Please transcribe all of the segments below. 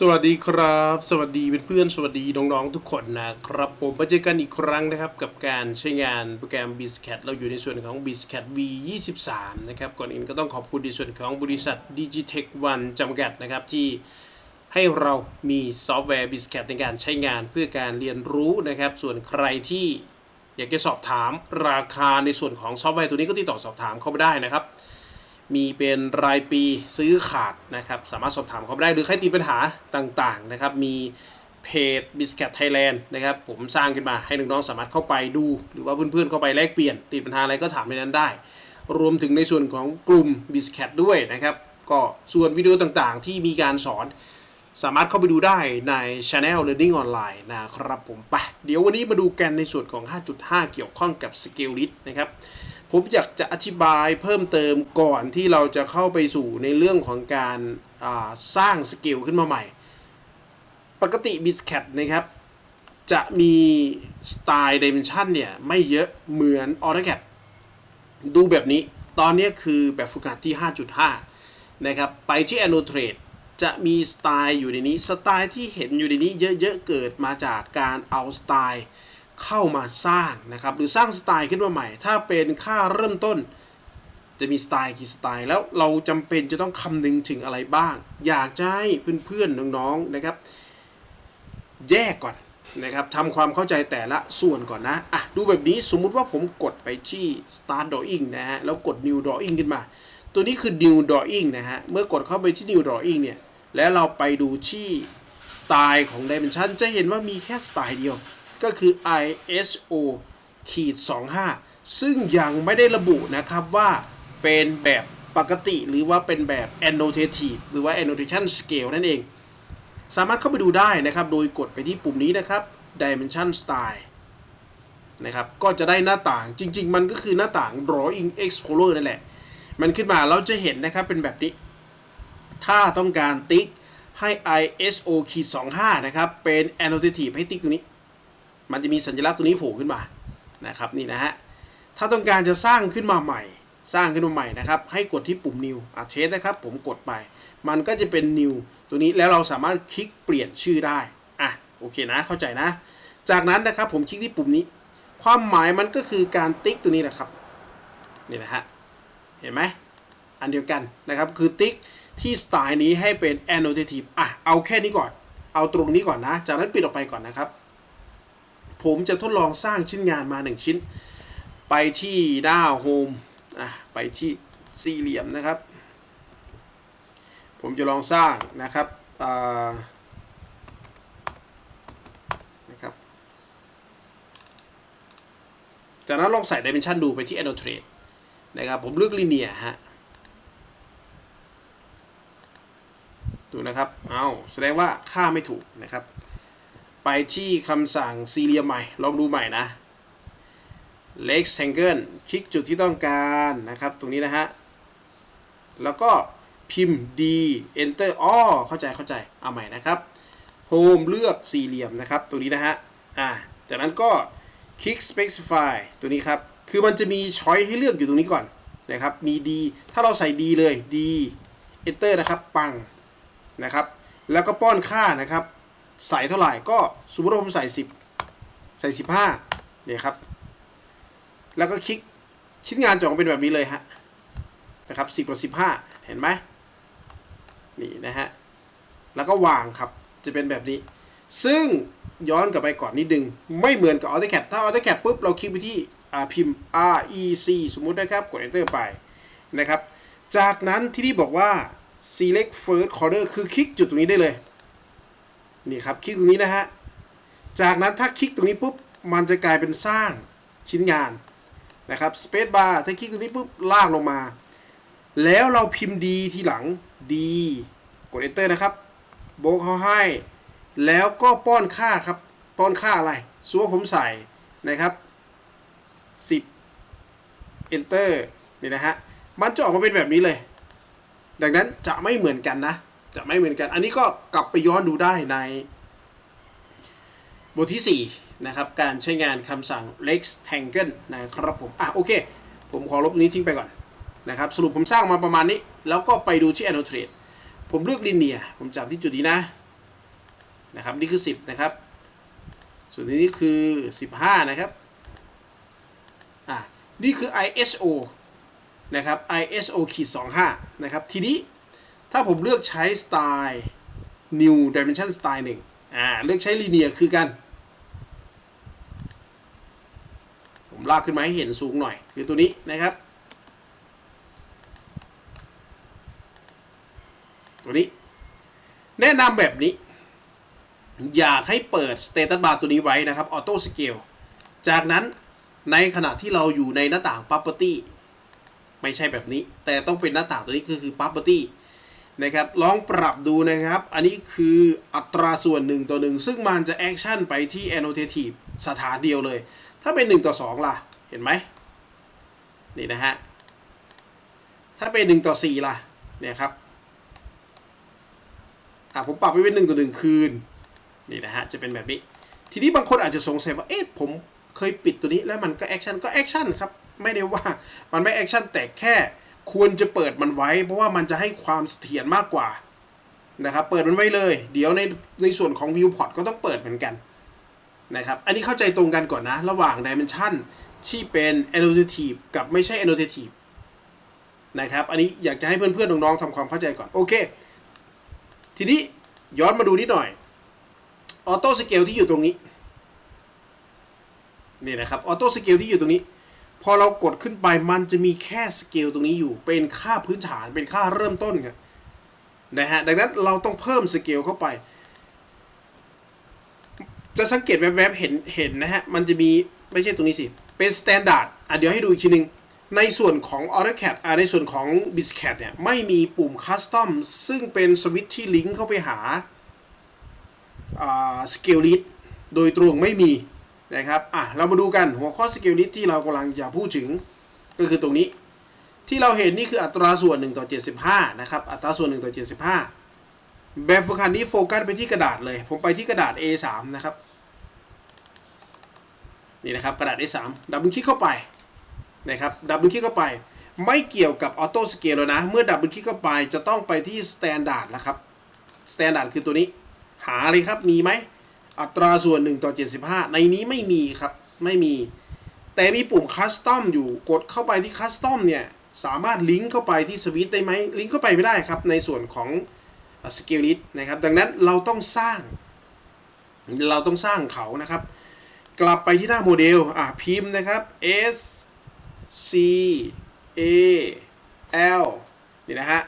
สวัสดีครับ สวัสดีเพื่อนๆสวัสดีน้องๆทุกคนนะครับ ผมมาเจอกันอีกครั้งนะครับ กับการใช้งานโปรแกรม b i s c a t เราอยู่ในส่วนของ b i s c a t V23 นะครับ ก่อนอื่นก็ต้องขอบคุณในส่วนของบริษัท Digitech One จำกัดนะครับ ที่ให้เรามีซอฟต์แวร์ b i s c a t ในการใช้งานเพื่อการเรียนรู้นะครับ ส่วนใครที่อยากจะสอบถามราคาในส่วนของซอฟต์แวร์ตัวนี้ก็ติดต่อสอบถามเข้ามาได้นะครับ มีเป็นรายปีซื้อขาดนะครับ สามารถสอบถามเขาได้หรือใครติดปัญหาต่างๆนะครับ มีเพจ b i s c a t Thailand นะครับ ผมสร้างขึ้นมาให้น้องๆสามารถเข้าไปดู หรือว่าเพื่อนๆเข้าไปแลกเปลี่ยน ติดปัญหาอะไรก็ถามในนั้นได้ รวมถึงในส่วนของกลุ่ม b i s c a t ด้วยนะครับ ก็ส่วนวิดีโอต่างๆ ที่มีการสอน สามารถเข้าไปดูได้ใน Channel Learning Online นะครับผมไปเดี๋ยววันนี้มาดูกันในส่วนของ 5.5 เกี่ยวข้องกับ Scale List นะครับ ผมอยากจะอธิบายเพิ่มเติมก่อนที่เราจะเข้าไปสู่ในเรื่องของการาสร้างสเกลขึ้นมาใหม่ ปกติ b i s c a t นะครับ จะมีสไตล์ Dimension เนี่ย ไม่เยอะเหมือน AutoCAD ดูแบบนี้ ตอนนี้คือแบบฝึกหัดที่ 5.5 นะครับ ไปที่ Annotate จะมีสไตล์อยู่ในนี้ สไตล์ที่เห็นอยู่ในนี้เยอะๆ เกิดมาจากการเอาสไตล์ เข้ามาสร้างนะครับหรือสร้างสไตล์ขึ้นมาใหม่ ถ้าเป็นค่าเริ่มต้น จะมีสไตล์กี่สไตล์ แล้วเราจำเป็นจะต้องคำนึงถึงอะไรบ้าง อยากจะให้เพื่อนๆน้องๆนะครับ แยกก่อนนะครับทำความเข้าใจแต่ละส่วนก่อนนะอะดูแบบนี้สมมุติว่าผมกดไปที่ start drawing นะฮะแล้วกด new drawing ขึ้นมา ตัวนี้คือ new drawing นะฮะเมื่อกดเข้าไปที่ new drawing เนี่ยแล้วเราไปดูที่สไตล์ของ dimension จะเห็นว่ามีแค่สไตล์เดียว ก็คือ ISO ขีด25 ซึ่งยังไม่ได้ระบุนะครับว่าเป็นแบบปกติหรือว่าเป็นแบบ annotative หรือว่า annotation scale นั่นเอง สามารถเข้าไปดูได้นะครับ โดยกดไปที่ปุ่มนี้นะครับ dimension style นะครับ ก็จะได้หน้าต่างจริง ๆ มันก็คือหน้าต่าง drawing explorer นั่นแหละ มันขึ้นมาเราจะเห็นนะครับเป็นแบบนี้ ถ้าต้องการติ๊กให้ ISO ขีด25 นะครับ เป็น annotative ให้ติ๊กตรงนี้ มันจะมีสัญลักษณ์ตัวนี้โผล่ขึ้นมานะครับนี่นะฮะถ้าต้องการจะสร้างขึ้นมาใหม่ สร้างขึ้นมาใหม่นะครับ ให้กดที่ปุ่ม new อะเทสนะครับ ผมกดไป มันก็จะเป็น new ตัวนี้แล้วเราสามารถคลิกเปลี่ยนชื่อได้อะโอเคนะเข้าใจนะ จากนั้นนะครับผมคลิกที่ปุ่มนี้ ความหมายมันก็คือการติ๊กตัวนี้นะครับนี่นะฮะเห็นไหมอันเดียวกันนะครับคือติ๊กที่สไตล์นี้ให้เป็น annotative อะเอาแค่นี้ก่อน เอาตรงนี้ก่อนนะ จากนั้นปิดออกไปก่อนนะครับ ผมจะทดลองสร้างชิ้นงานมา 1 ชิ้น ไปที่หน้าโฮมอะไปที่สี่เหลี่ยมนะครับ ผมจะลองสร้างนะครับอ่านะครับจากนั้นลองใส่ dimension ดูไปที่ annotate นะครับ ผมเลือก linear ฮะดูนะครับ เอาแสดงว่าค่าไม่ถูกนะครับ ไปที่คำสั่งสี่เหลี่ยมใหม่ ลองดูใหม่นะ rectangle คลิกจุดที่ต้องการนะครับ ตรงนี้นะฮะ แล้วก็พิมพ์ D enter อ๋อเข้าใจเข้าใจ เอาใหม่นะครับ home เลือกสี่เหลี่ยมนะครับตัวนี้นะฮะ อ่า จากนั้นก็คลิก specify ตัวนี้ครับ คือมันจะมีช้อยให้เลือกอยู่ตรงนี้ก่อนนะครับ มี D ถ้าเราใส่ D เลย D enter นะครับ ปังนะครับ แล้วก็ป้อนค่านะครับ ใส่เท่าไหร่ก็สมมติว่าผมใส่ 10 ใส่ 15เนี่ยครับ แล้วก็คลิกชิ้นงานจะออกมาเป็นแบบนี้เลยฮะนะครับ10กับ15 เห็นไหมนี่นะฮะ แล้วก็วางครับจะเป็นแบบนี้ ซึ่งย้อนกลับไปก่อนนิดนึง ไม่เหมือนกับ AutoCAD ถ้า AutoCAD ปุ๊บ เราคลิกไปที่อ่าพิมพ์ REC สมมุตินะครับกด Enter ไปนะครับ จากนั้นที่นี่บอกว่า select first corner คือคลิกจุดตรงนี้ได้เลย นี่ครับคลิกตรงนี้นะฮะ จากนั้นถ้าคลิกตรงนี้ปุ๊บมันจะกลายเป็นสร้างชิ้นงานนะครับ space bar ถ้าคลิกตรงนี้ปุ๊บลากลงมา แล้วเราพิมพ์ D ทีหลัง D กด enter นะครับโบกเขาให้ แล้วก็ป้อนค่าครับ ป้อนค่าอะไรซัวผมใส่นะครับ 10 enter นี่นะฮะ มันจะออกมาเป็นแบบนี้เลย ดังนั้นจะไม่เหมือนกันนะ จะไม่เหมือนกัน อันนี้ก็กลับไปย้อนดูได้ใน บทที่ 4 นะครับ การใช้งานคำสั่ง rectangle นะครับผม อะ โอเค ผมขอลบนี้ทิ้งไปก่อนนะครับ สรุปผมสร้างมาประมาณนี้ แล้วก็ไปดูที่ annotate ผมเลือก linear ผมจับที่จุดนี้นะ นะครับ นี่คือ 10 นะครับ ส่วนนี้คือ 15 นะครับ อ่านี่คือ ISO นะครับ ISO ขีด25 นะครับ ทีนี้ ถ้าผมเลือกใช้สไตล์ New Dimension Style 1อ่า เลือกใช้ Linear คือกัน ผมลากขึ้นมาให้เห็นสูงหน่อย คือตัวนี้นะครับ ตัวนี้ แนะนำแบบนี้ อยากให้เปิด Status Bar ตัวนี้ไว้นะครับ Auto Scale จากนั้นในขณะที่เราอยู่ในหน้าต่าง Property ไม่ใช่แบบนี้ แต่ต้องเป็นหน้าต่างตัวนี้คือคือ Property นะครับลองปรับดูนะครับ อันนี้คืออัตราส่วน 1 ต่อ 1 ซึ่งมันจะแอคชั่นไปที่ annotative สถานเดียวเลย ถ้าเป็น 1 ต่อ 2 ล่ะ เห็นไหมนี่นะฮะ ถ้าเป็น 1 ต่อ 4 ล่ะ เนี่ยครับอะผมปรับไปเป็น 1 ต่อ 1 คืน นี่นะฮะ จะเป็นแบบนี้ ทีนี้บางคนอาจจะสงสัยว่า เอ๊ะ ผมเคยปิดตัวนี้แล้วมันก็แอคชั่น ก็แอคชั่นครับ ไม่ได้ว่า มันไม่แอคชั่นแต่แค่ ควรจะเปิดมันไว้ เพราะว่ามันจะให้ความเสถียรมากกว่านะครับเปิดมันไว้เลย เดี๋ยวในในส่วนของ viewport ก็ต้องเปิดเหมือนกันนะครับอันนี้เข้าใจตรงกันก่อนนะ ระหว่าง dimension ที่เป็น annotative กับไม่ใช่ annotative นะครับอันนี้อยากจะให้เพื่อนๆน้องๆทำความเข้าใจก่อน โอเค ทีนี้ย้อนมาดูนิดหน่อยออโต้สเกลที่อยู่ตรงนี้นี่นะครับออโต้สเกลที่อยู่ตรงนี้ พอเรากดขึ้นไปมันจะมีแค่สเกลตรงนี้อยู่ เป็นค่าพื้นฐานเป็นค่าเริ่มต้นครับนะฮะดังนั้นเราต้องเพิ่มสเกลเข้าไป จะสังเกตแวบๆเห็นเห็นนะฮะ มันจะมี ไม่ใช่ตรงนี้สิ เป็นสแตนดาร์ดอะเดี๋ยวให้ดูอีกทีนึง ในส่วนของ AutoCAD อ่าในส่วนของ BizCAD เนี่ย ไม่มีปุ่ม Custom ซึ่งเป็นสวิตช์ที่ลิงก์เข้าไปหาสเกลลิ t โดยตรงไม่มี นะครับอะเรามาดูกันหัวข้อสเกลลิ t ที่เรากำลังจะพูดถึงก็คือตรงนี้ ที่เราเห็นนี่คืออัตราส่วน1ต่อ75นะครับอัตราส่วน1ต่อ75 แบบฝึกหัดนี้โฟกัสไปที่กระดาษเลย ผมไปที่กระดาษ A3 นะครับนี่นะครับกระดาษ A3 ดับเบิลคลิกเข้าไปนะครับดับเบิลคลิกเข้าไป ไม่เกี่ยวกับออโต้สเกลแล้วนะ เมื่อดับเบิลคลิกเข้าไปจะต้องไปที่สแตนดาร์ดนะครับสแตนดาร์ดคือตัวนี้ หาเลยครับมีไหม อัตราส่วน 1 ต่อ 75 ในนี้ไม่มีครับ ไม่มี แต่มีปุ่มคัสตอมอยู่กดเข้าไปที่คัสตอมเนี่ยสามารถลิงก์เข้าไปที่สวิตได้ไหมลิงก์เข้าไปไม่ได้ครับ ในส่วนของสเกลลิ t นะครับ ดังนั้นเราต้องสร้าง เราต้องสร้างเขานะครับ กลับไปที่หน้าโมเดลอะพิมพ์นะครับ S C A L นี่นะฮะ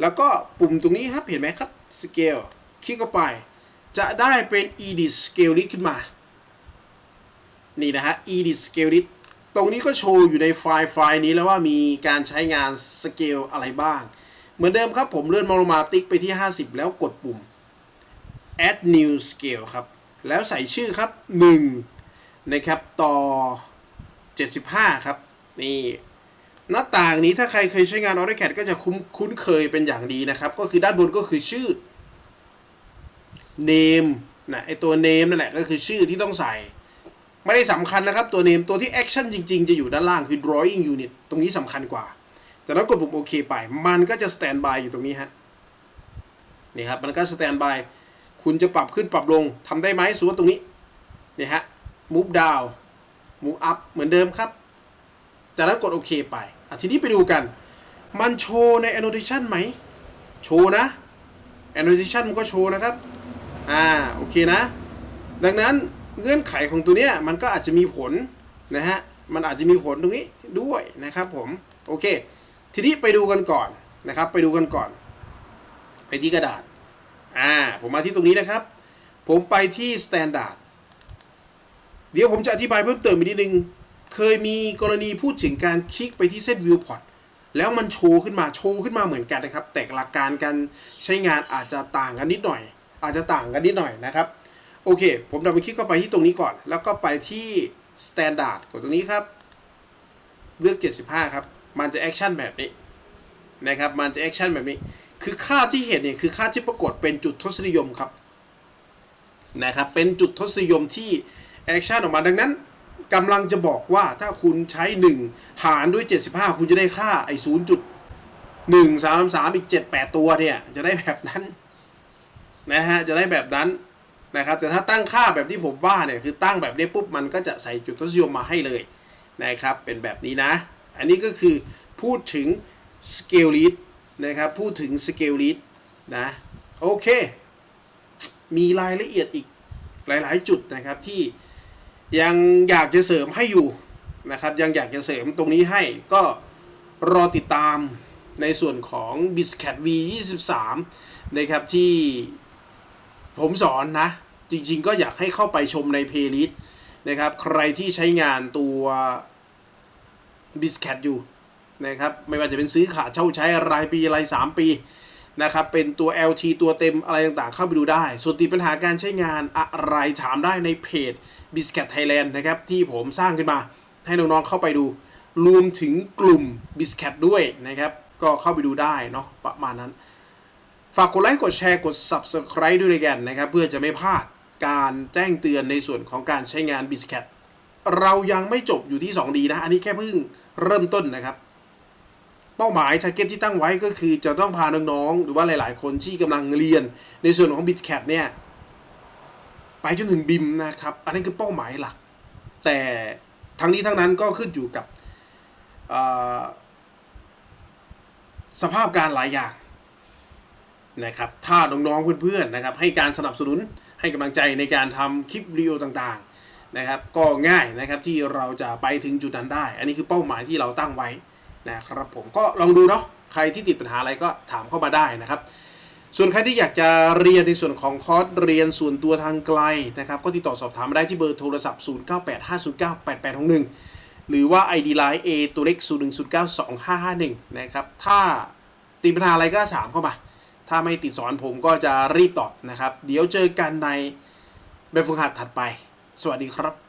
แล้วก็ปุ่มตรงนี้ครับ เห็นไหมครับ Scale คลิกเข้าไป จะได้เป็น edit scale list ขึ้นมา นี่นะฮะ edit scale list ตรงนี้ก็โชว์อยู่ในไฟล์ไฟล์นี้แล้วว่ามีการใช้งาน scale อะไรบ้าง เหมือนเดิมครับผมเลื่อนมาลงมาติ๊กไปที่ 50 แล้วกดปุ่ม add new scale ครับ แล้วใส่ชื่อครับ 1 นะครับ ต่อ 75 ครับ นี่หน้าต่างนี้ถ้าใครเคยใช้งาน AutoCAD ก็จะคุ้นคุ้นเคยเป็นอย่างดีนะครับ ก็คือด้านบนก็คือชื่อ name นะไอตัว name นั่นแหละก็คือชื่อที่ต้องใส่ ไม่ได้สำคัญนะครับตัว name ตัวที่ action จริง ๆ จะอยู่ด้านล่างคือ drawing unit ตรงนี้สำคัญกว่า แต่แล้วกดปุ่มโอเคไป มันก็จะ stand by อยู่ตรงนี้ฮะนี่ครับมันก็ stand by คุณจะปรับขึ้นปรับลงทำได้ไหมสมมติว่าตรงนี้นี่ฮะ move down move up เหมือนเดิมครับ จากนั้นกดโอเคไปอะทีนี้ไปดูกัน มันโชว์ใน annotation ไหม โชว์นะ annotation มันก็โชว์นะครับ อ่าโอเคนะ ดังนั้นเงื่อนไขของตัวเนี้ยมันก็อาจจะมีผลนะฮะมันอาจจะมีผลตรงนี้ด้วยนะครับผมโอเค ทีนี้ไปดูกันก่อนนะครับ ไปดูกันก่อน ไปที่กระดาษอ่าผมมาที่ตรงนี้นะครับ ผมไปที่ standard เดี๋ยวผมจะอธิบายเพิ่มเติมอีกนิดนึง เคยมีกรณีพูดถึงการคลิกไปที่เส้น viewport แล้วมันโชว์ขึ้นมาโชว์ขึ้นมาเหมือนกันนะครับ แต่หลักการการใช้งานอาจจะต่างกันนิดหน่อย อาจจะต่างกันนิดหน่อยนะครับ โอเค ผมดับเบิลคลิกเข้าไปที่ตรงนี้ก่อน แล้วก็ไปที่ standard กดตรงนี้ครับ เลือก 75 ครับ มันจะแอคชั่นแบบนี้นะครับ มันจะแอคชั่นแบบนี้ คือค่าที่เห็นเนี่ยคือค่าที่ปรากฏเป็นจุดทศนิยมครับนะครับ เป็นจุดทศนิยมที่แอคชั่นออกมาดังนั้นกำลังจะบอกว่าถ้าคุณใช้ 1 หารด้วย 75 คุณจะได้ค่าไอ้0.133 อีก 78 ตัวเนี่ย จะได้แบบนั้น นะฮะจะได้แบบนั้นนะครับแต่ถ้าตั้งค่าแบบที่ผมว่าเนี่ยคือตั้งแบบนี้ปุ๊บมันก็จะใส่จุดทศนิยมมาให้เลยนะครับเป็นแบบนี้นะ อันนี้ก็คือพูดถึง scale lead นะครับพูดถึง scale lead นะโอเค มีรายละเอียดอีกหลายๆ จุดนะครับที่ยังอยากจะเสริมให้อยู่นะครับยังอยากจะเสริมตรงนี้ให้ก็รอติดตามในส่วนของ b i s c a t V 23 นะครับที่ ผมสอนนะ จริงๆก็อยากให้เข้าไปชมในเพลย์ลิสต์นะครับ ใครที่ใช้งานตัว b i s c a t อยู่นะครับ ไม่ว่าจะเป็นซื้อขาดเช่าใช้รายปีราย3 ปีนะครับ เป็นตัว LT ตัวเต็มอะไรต่างๆ เข้าไปดูได้ ส่วนติดปัญหาการใช้งานอะไรถามได้ในเพจ b i s c a t Thailand นะครับ ที่ผมสร้างขึ้นมาให้น้องๆเข้าไปดู รวมถึงกลุ่ม b i s c a t ด้วยนะครับ ก็เข้าไปดูได้เนาะประมาณนั้น ฝากกดไลค์ กดแชร์ กด Subscribe ด้วยกันนะครับ เพื่อจะไม่พลาดการแจ้งเตือนในส่วนของการใช้งาน b i s c a t เรายังไม่จบอยู่ที่ 2D นะ อันนี้แค่เพิ่งเริ่มต้นนะครับ เป้าหมาย t a r g e t ที่ตั้งไว้ก็คือจะต้องพาน้องๆ หรือว่าหลายๆ คนที่กำลังเรียนในส่วนของ b i t c a t เนี่ย ไปจนถึงบิมนะครับ อันนั้นคือเป้าหมายหลัก แต่ทั้งนี้ทั้งนั้นก็ขึ้นอยู่กับสภาพการหลายอย่าง นะครับถ้าน้องๆเพื่อนๆนะครับให้การสนับสนุนให้กำลังใจในการทำคลิปวิดีโอต่างๆนะครับก็ง่ายนะครับที่เราจะไปถึงจุดนั้นได้ อันนี้คือเป้าหมายที่เราตั้งไว้นะครับผมก็ลองดูเนาะใครที่ติดปัญหาอะไรก็ถามเข้ามาได้นะครับ ส่วนใครที่อยากจะเรียนในส่วนของคอร์สเรียนส่วนตัวทางไกลนะครับก็ติดต่อสอบถามได้ที่เบอร์โทรศัพท์ 0985098861 หรือว่า ID Line A ตัวเล็ก 01092551นะครับถ้าติดปัญหาอะไรก็ถามเข้ามา ถ้าไม่ติดสอนผมก็จะรีบตอบนะครับ เดี๋ยวเจอกันในแบบฝึกหัดถัดไป สวัสดีครับ